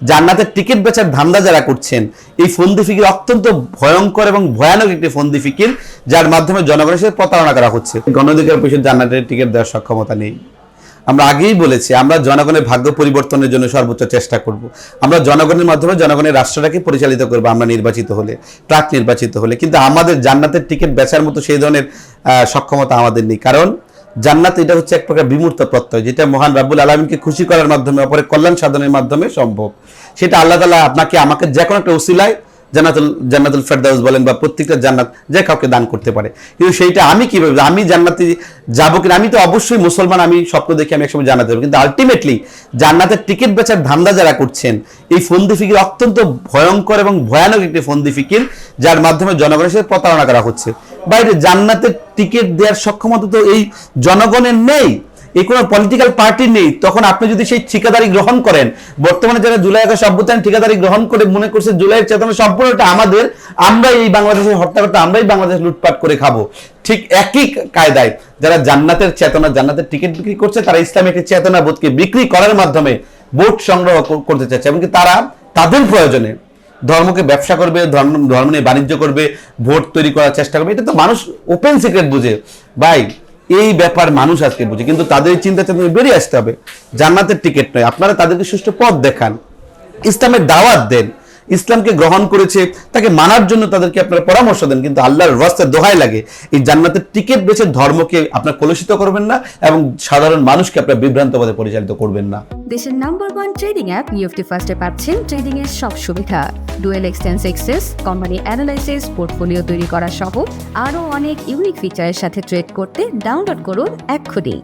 জান্নাতের টিকিট বেচার ধান্দা যারা করছেন, এই ফন্দি ফিকির অত্যন্ত ভয়ঙ্কর এবং ভয়ানক একটি ফন্দি ফিকির, যার মাধ্যমে জনগণের সাথে প্রতারণা করা হচ্ছে। গণঅধিকার পরিষদ জান্নাতের টিকিট দেওয়ার সক্ষমতা নেই। আমরা আগেই বলেছি, আমরা জনগণের ভাগ্য পরিবর্তনের জন্য সর্বোচ্চ চেষ্টা করব। আমরা জনগণের মাধ্যমে জনগণের রাষ্ট্রটাকে পরিচালিত করব, আমরা নির্বাচিত হলে, প্রাক নির্বাচিত হলে। কিন্তু আমাদের জান্নাতের টিকিট বেচার মতো সেই ধরনের সক্ষমতা আমাদের নেই। কারণ জান্নাত এটা হচ্ছে এক প্রকার বিমূর্ত প্রত্যয়, যেটা মহান রাব্বুল আলমিনকে খুশি করার মাধ্যমে, অপরের কল্যাণ সাধনের মাধ্যমে সম্ভব। সেটা আল্লাহ তালা আপনাকে, আমাকে যে কোনো একটা উসিলায় জান্নাতুল জান্নাতুল ফেরদাউস বলেন বা প্রত্যেকটা জান্নাত যে কাউকে দান করতে পারে। কিন্তু সেইটা আমি কীভাবে, আমি জান্নাতে যাব কিনা, আমি তো অবশ্যই মুসলমান, আমি স্বপ্ন দেখে আমি একসময় জান্নাতে যাব। কিন্তু আলটিমেটলি জান্নাতের টিকিট বেচার ধান্দা যারা করছেন, এই ফন্দি ফিকির অত্যন্ত ভয়ঙ্কর এবং ভয়ানক একটি ফন্দি ফিকির, যার মাধ্যমে জনগণের সাথে প্রতারণা করা হচ্ছে। বাইরে জান্নাতের টিকিট দেওয়ার সক্ষমতা তো এই জনগণের নেই, এই কোনো পলিটিক্যাল পার্টি নেই। তখন আপনি যদি সেই ঠিকাদারি গ্রহণ করেন, বর্তমানে যারা জুলাই আগস্ট অভ্যুত্থান ঠিকাদারি গ্রহণ করে মনে করছে জুলাইয়ের চেতনা সম্পূর্ণটা আমাদের, আমরাই এই বাংলাদেশে হত্যা করতে আমরাই বাংলাদেশ লুটপাট করে খাব। ঠিক একই কায়দায় যারা জান্নাতের চেতনা, জান্নাতের টিকিট বিক্রি করছে, তারা ইসলামিক চেতনা বোধকে বিক্রি করার মাধ্যমে ভোট সংগ্রহ করতে চাচ্ছে এমনকি তারা তাদের প্রয়োজনে ধর্মকে ব্যবসা করবে, ধর্ম ধর্ম নিয়ে বাণিজ্য করবে, ভোট তৈরি করার চেষ্টা করবে। এটা তো মানুষ ওপেন সিক্রেট বুঝে। ভাই, এই ব্যাপার মানুষ আজকে বুঝে। কিন্তু তাদের চিন্তা চেতনা বেরিয়ে আসতে হবে। জান্নাতের টিকিট নয়। আপনারা তাদেরকে সুষ্ঠু পথ দেখান। ইসলামের দাওয়াত দেন। ইসলামকে গ্রহণ করেছে, তাকে মানার জন্য তাদেরকে আপনারা পরামর্শ দেন, কিন্তু আল্লাহর রাস্তায় দোহাই লাগে। এই জান্নাতের টিকিট বেছে ধর্মকে আপনার কলুষিত করবেন না এবং সাধারণ মানুষকে আপনার বিভ্রান্ত পথে পরিচালিত করবেন না। দেশের নাম্বার ওয়ান ট্রেডিং অ্যাপ নিউফটি ফার্স্টে পাচ্ছেন ট্রেডিং এর সব সুবিধা। ডুয়েল এক্সটেন্স এক্সেস কোম্পানি অ্যানালাইসিস পোর্টফোলিও তৈরি করা সহ আরও অনেক ইউনিক ফিচারের সাথে ট্রেড করতে ডাউনলোড করুন এক্ষুনি।